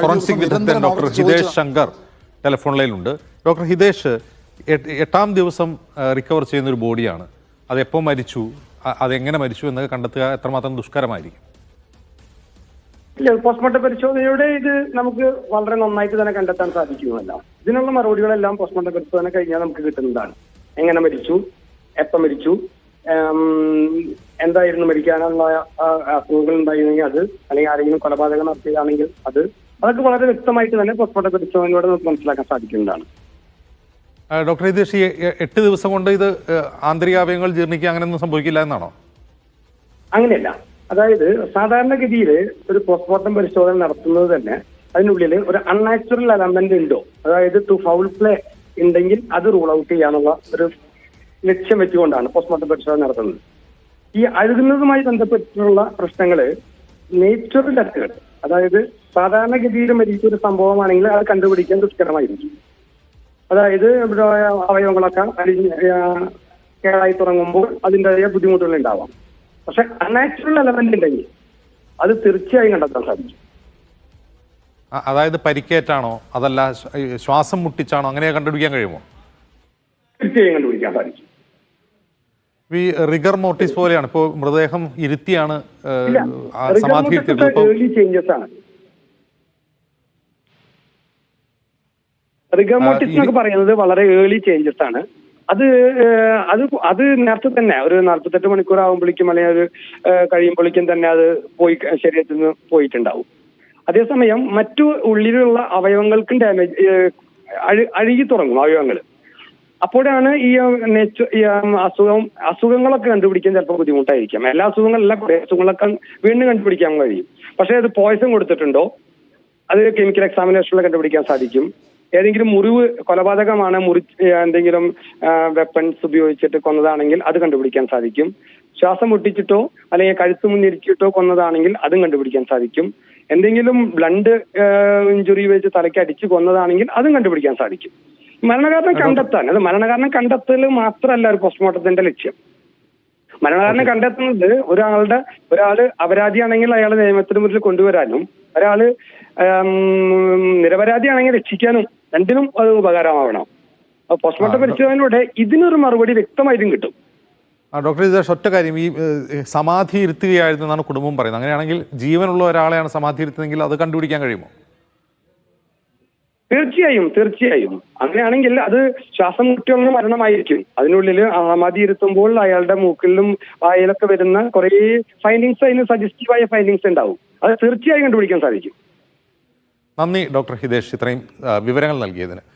Forensic വിദഗ്ധൻ doctor Hitesh Shankar telephone ലൈനിലുണ്ട് doctor Hitesh എട്ടാം ദിവസം റിക്കവർ ചെയ്യുന്ന ഒരു ബോഡിയാണ്. അത് എപ്പോൾ മരിച്ചു? അതെങ്ങനെ മരിച്ചു എന്നൊക്കെ കണ്ടെത്തുക എത്രമാത്രം ദുഷ്കരമായിരിക്കും? ഇല്ല പോസ്റ്റ്മോർട്ടം പരിശോധനയുടെ ഇത് നമുക്ക് വളരെ നന്നായിട്ട് തന്നെ കണ്ടെത്താൻ സാധിക്കുന്നതല്ല ഇതിനുള്ള മറുപടികളെല്ലാം പോസ്റ്റ്മോർട്ടം പരിശോധന കഴിഞ്ഞാൽ നമുക്ക് കിട്ടുന്നതാണ്. എങ്ങനെ മരിച്ചു? എപ്പം മരിച്ചു? എന്തായിരുന്നു മരിക്കാനുള്ള ആ, അസുഖങ്ങൾ ഉണ്ടായിരുന്നെങ്കിൽ അത് അല്ലെങ്കിൽ ആരെങ്കിലും കൊലപാതകം നടത്തിയതാണെങ്കിൽ അത് അതൊക്കെ വളരെ വ്യക്തമായിട്ട് തന്നെ പോസ്റ്റ്മോർട്ടം പരിശോധനയോടെ നമുക്ക് മനസ്സിലാക്കാൻ സാധിക്കുന്നതാണ്. ഡോക്ടർ ഹിതേഷ് എട്ട് ദിവസം കൊണ്ട് ഇത് ആന്തരികാവയവങ്ങൾ ജീർണിക്കുക അങ്ങനെയൊന്നും സംഭവിക്കില്ല എന്നാണോ? അങ്ങനെയല്ല. അതായത് സാധാരണഗതിയിൽ ഒരു പോസ്റ്റ്മോർട്ടം പരിശോധന നടത്തുന്നത് തന്നെ അതിനുള്ളിൽ ഒരു അൺനാച്ചുറൽ അലമെന്റ് ഉണ്ടോ? അതായത് ടു ഫൗൾ പ്ലേ ഉണ്ടെങ്കിൽ അത് റൂൾ ഔട്ട് ചെയ്യാനുള്ള ഒരു ലക്ഷ്യം വെച്ചുകൊണ്ടാണ് പോസ്റ്റ്മോർട്ടം പരിശോധന നടത്തുന്നത്. ഈ അഴുകുന്നതുമായി ബന്ധപ്പെട്ടിട്ടുള്ള പ്രശ്നങ്ങൾ നേച്ചുറൽ ഡെത്തുകൾ അതായത് സാധാരണഗതിയിൽ മരിച്ച ഒരു സംഭവമാണെങ്കിൽ അത് കണ്ടുപിടിക്കാൻ ദുഷ്കരമായിരിക്കും. അതായത് ഇവിടെ അവയവങ്ങളൊക്കെ അലിഞ്ഞ് കേടായി തുടങ്ങുമ്പോൾ അതിന്റെതായ ബുദ്ധിമുട്ടുകൾ ഉണ്ടാവാം. പക്ഷെ അൺനാച്ചുറൽ എലമെന്റ് ഉണ്ടെങ്കിൽ അത് തീർച്ചയായും കണ്ടെത്താൻ സാധിക്കും. അതായത് പരിക്കേറ്റാണോ? അതല്ല ശ്വാസം മുട്ടിച്ചാണോ? അങ്ങനെ കണ്ടുപിടിക്കാൻ കഴിയുമോ? തീർച്ചയായും കണ്ടുപിടിക്കാൻ സാധിക്കും. ഈ റിഗർ മോർട്ടിസ് പോലെയാണ്. ഇപ്പോൾ മൃതദേഹം ഇരുത്തിയാണ് സമാധി റിഗർ ചേഞ്ചസ് ആണ്. ഈ- എന്നൊക്കെ പറയുന്നത് വളരെ ഏർലി ചേഞ്ചസ് ആണ്. അത് അത് അത് നേരത്തെ തന്നെ ഒരു നാല്പത്തെട്ട് മണിക്കൂർ ആകുമ്പോഴേക്കും അല്ലെങ്കിൽ ഒരു ഏഹ്, കഴിയുമ്പോഴേക്കും തന്നെ അത് പോയി ശരീരത്തിൽ നിന്ന് പോയിട്ടുണ്ടാവും. അതേസമയം മറ്റു ഉള്ളിലുള്ള അവയവങ്ങൾക്കും ഡാമേജ് അഴുകി തുടങ്ങും അവയവങ്ങൾ. അപ്പോഴാണ് ഈ അസുഖം അസുഖങ്ങളൊക്കെ കണ്ടുപിടിക്കാൻ ചിലപ്പോൾ ബുദ്ധിമുട്ടായിരിക്കാം. എല്ലാ അസുഖങ്ങളല്ല കുറെ അസുഖങ്ങളൊക്കെ വീണ്ടും കണ്ടുപിടിക്കാൻ കഴിയും. പക്ഷേ അത് പോയസൺ കൊടുത്തിട്ടുണ്ടോ? അത് കെമിക്കൽ എക്സാമിനേഷനിൽ കണ്ടുപിടിക്കാൻ സാധിക്കും. ഏതെങ്കിലും മുറിവ് കൊലപാതകമാണ് മുറി എന്തെങ്കിലും വെപ്പൺസ് ഉപയോഗിച്ചിട്ട് കൊന്നതാണെങ്കിൽ അത് കണ്ടുപിടിക്കാൻ സാധിക്കും. ശ്വാസം മുട്ടിച്ചിട്ടോ അല്ലെങ്കിൽ കഴുത്ത് മുന്നിരിച്ചിട്ടോ കൊന്നതാണെങ്കിൽ അതും കണ്ടുപിടിക്കാൻ സാധിക്കും. എന്തെങ്കിലും ബ്ലണ്ട് ഇഞ്ചുറി വെച്ച് തലയ്ക്ക് അടിച്ച് കൊന്നതാണെങ്കിൽ അതും കണ്ടുപിടിക്കാൻ സാധിക്കും. മരണകാരണം കണ്ടെത്താൻ. അത് മരണകാരണം കണ്ടെത്തൽ മാത്രമല്ല ഒരു പോസ്റ്റ്മോർട്ടത്തിന്റെ ലക്ഷ്യം. മരണകാരണം കണ്ടെത്തുന്നത് ഒരാളുടെ ഒരാൾ അപരാധിയാണെങ്കിൽ അയാളെ നിയമത്തിന് മുന്നിൽ കൊണ്ടുവരാനും ഒരാൾ നിരപരാധിയാണെങ്കിൽ രക്ഷിക്കാനും രണ്ടിനും അത് ഉപകാരമാവണം. അപ്പൊ പോസ്റ്റ്മോർട്ടം പരിശോധനയിലൂടെ ഇതിനൊരു മറുപടി വ്യക്തമായിട്ടും കിട്ടും. ഡോക്ടർ ഇത് ഒറ്റ കാര്യം. ഈ സമാധി ഇരുത്തുകയായിരുന്നു എന്നാണ് കുടുംബം പറയുന്നത്. അങ്ങനെയാണെങ്കിൽ ജീവനുള്ള ഒരാളെയാണ് സമാധി ഇരുത്തുന്നതെങ്കിൽ അത് കണ്ടുപിടിക്കാൻ കഴിയുമോ? തീർച്ചയായും തീർച്ചയായും. അങ്ങനെയാണെങ്കിൽ അത് ശ്വാസം മുട്ടിയുള്ള മരണമായിരിക്കും. അതിനുള്ളിൽ ആമാതി ഇരുത്തുമ്പോൾ അയാളുടെ മൂക്കിലും വായിലൊക്കെ വരുന്ന കുറെ ഫൈൻഡിങ്സ് അതിന് സജസ്റ്റീവായ ഫൈൻഡിങ്സ് ഉണ്ടാവും. അത് തീർച്ചയായും കണ്ടുപിടിക്കാൻ സാധിക്കും. നന്ദി ഡോക്ടർ ഹിതേഷ്. ഇത്രയും വിവരങ്ങൾ നൽകിയതിന്.